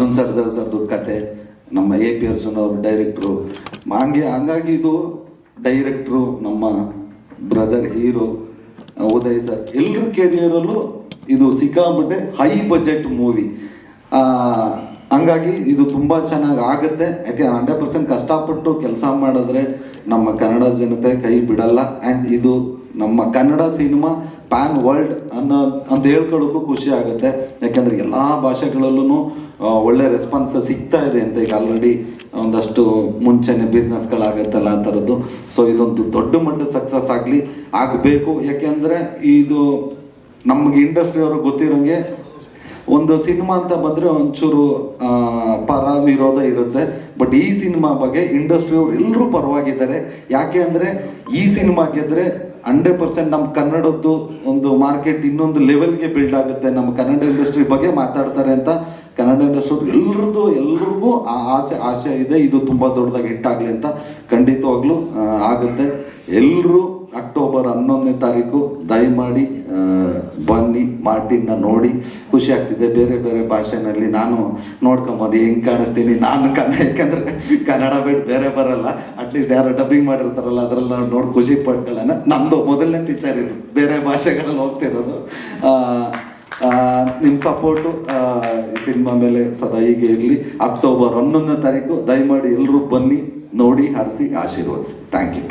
Arjun sir ಸರ್ದು ಕತೆ. ನಮ್ಮ ಎ ಪಿ ಅರ್ಜುನ್ ಅವರು ಡೈರೆಕ್ಟ್ರು. ಹಂಗೆ, ಹಂಗಾಗಿ ಇದು ಡೈರೆಕ್ಟ್ರು, ನಮ್ಮ ಬ್ರದರ್, ಹೀರೋ, ಉದಯ್ ಸರ್. ಎಲ್ಲರ ಕೆರಿಯರಲ್ಲೂ ಇದು ಸಿಕ್ಕಾಬಿಟ್ಟೆ ಹೈ ಬಜೆಟ್ ಮೂವಿ ಹಂಗಾಗಿ ಇದು ತುಂಬ ಚೆನ್ನಾಗಿ ಆಗುತ್ತೆ. ಯಾಕೆ ಹಂಡ್ರೆಡ್ ಪರ್ಸೆಂಟ್ ಕಷ್ಟಪಟ್ಟು ಕೆಲಸ ಮಾಡಿದ್ರೆ ನಮ್ಮ ಕನ್ನಡ ಜನತೆ ಕೈ ಬಿಡಲ್ಲ. ಆ್ಯಂಡ್ ಇದು ನಮ್ಮ ಕನ್ನಡ ಸಿನಿಮಾ ಪ್ಯಾನ್ ವರ್ಲ್ಡ್ ಅನ್ನೋ ಅಂತ ಹೇಳ್ಕೊಳ್ಳೋಕ್ಕೂ ಖುಷಿ ಆಗುತ್ತೆ. ಯಾಕೆಂದರೆ ಎಲ್ಲ ಭಾಷೆಗಳಲ್ಲೂ ಒಳ್ಳೆ ರೆಸ್ಪಾನ್ಸ್ ಸಿಗ್ತಾ ಇದೆ ಅಂತ ಈಗ ಆಲ್ರೆಡಿ ಒಂದಷ್ಟು ಮುಂಚೆನೆ ಬಿಸ್ನೆಸ್ಗಳಾಗತ್ತಲ್ಲ ಆ ಥರದ್ದು ಸೊ ಇದೊಂದು ದೊಡ್ಡ ಮಟ್ಟದ ಸಕ್ಸಸ್ ಆಗಲಿ, ಆಗಬೇಕು. ಯಾಕೆಂದರೆ ಇದು ನಮಗೆ ಇಂಡಸ್ಟ್ರಿಯವರು ಗೊತ್ತಿರೋಂಗೆ ಒಂದು ಸಿನಿಮಾ ಅಂತ ಬಂದರೆ ಒಂಚೂರು ಪರ ವಿರೋಧ ಇರುತ್ತೆ. ಬಟ್ ಈ ಸಿನಿಮಾ ಬಗ್ಗೆ ಇಂಡಸ್ಟ್ರಿ ಅವ್ರು ಎಲ್ಲರೂ ಪರವಾಗಿದ್ದಾರೆ. ಯಾಕೆ ಅಂದರೆ ಈ ಸಿನಿಮಾ ಗೆದ್ರೆ ಹಂಡ್ರೆಡ್ ಪರ್ಸೆಂಟ್ ನಮ್ಮ ಕನ್ನಡದ್ದು ಒಂದು ಮಾರ್ಕೆಟ್ ಇನ್ನೊಂದು ಲೆವೆಲ್ಗೆ ಬಿಲ್ಡ್ ಆಗುತ್ತೆ. ನಮ್ಮ ಕನ್ನಡ ಇಂಡಸ್ಟ್ರಿ ಬಗ್ಗೆ ಮಾತಾಡ್ತಾರೆ ಅಂತ ಕನ್ನಡ ಇಂಡಸ್ಟ್ರಿ ಎಲ್ಲರದ್ದು ಎಲ್ರಿಗೂ ಆ ಆಸೆ ಆಸೆ ಇದೆ. ಇದು ತುಂಬ ದೊಡ್ಡದಾಗಿ ಹಿಟ್ ಆಗಲಿ ಅಂತ ಖಂಡಿತವಾಗ್ಲೂ ಆಗುತ್ತೆ. ಎಲ್ಲರೂ ಅಕ್ಟೋಬರ್ ಹನ್ನೊಂದನೇ ತಾರೀಕು ದಯಮಾಡಿ ಬನ್ನಿ ಮಾರ್ಟಿನ್ನ ನೋಡಿ. ಖುಷಿ ಆಗ್ತಿದೆ. ಬೇರೆ ಬೇರೆ ಭಾಷೆನಲ್ಲಿ ನಾನು ನೋಡ್ಕೊಂಬೋದು. ಹೆಂಗೆ ಕಾಣಿಸ್ತೀನಿ ನಾನು ಕನ್ನಡ ಯಾಕಂದರೆ ಕನ್ನಡ ಬಿಟ್ಟು ಬೇರೆ ಬರಲ್ಲ. ಅಟ್ಲೀಸ್ಟ್ ಯಾರು ಡಬ್ಬಿಂಗ್ ಮಾಡಿರ್ತಾರಲ್ಲ, ಅದರಲ್ಲಿ ನಾವು ನೋಡಿ ಖುಷಿ ಪಟ್ಕೊಳ್ಳೋಣ. ನಮ್ಮದು ಮೊದಲನೇ ಪಿಕ್ಚರ್ ಇದು. ಬೇರೆ ಭಾಷೆಗಳಲ್ಲಿ ಹೋಗ್ತಿರೋದು ನಿಮ್ಮ ಸಪೋರ್ಟು ಸಿನಿಮಾ ಮೇಲೆ ಸದಾ ಹೀಗೆ ಇರಲಿ. ಅಕ್ಟೋಬರ್ ಹನ್ನೊಂದನೇ ತಾರೀಕು, ದಯಮಾಡಿ ಎಲ್ಲರೂ ಬನ್ನಿ, ನೋಡಿ, ಹರಿಸಿ, ಆಶೀರ್ವದಿಸಿ. Thank you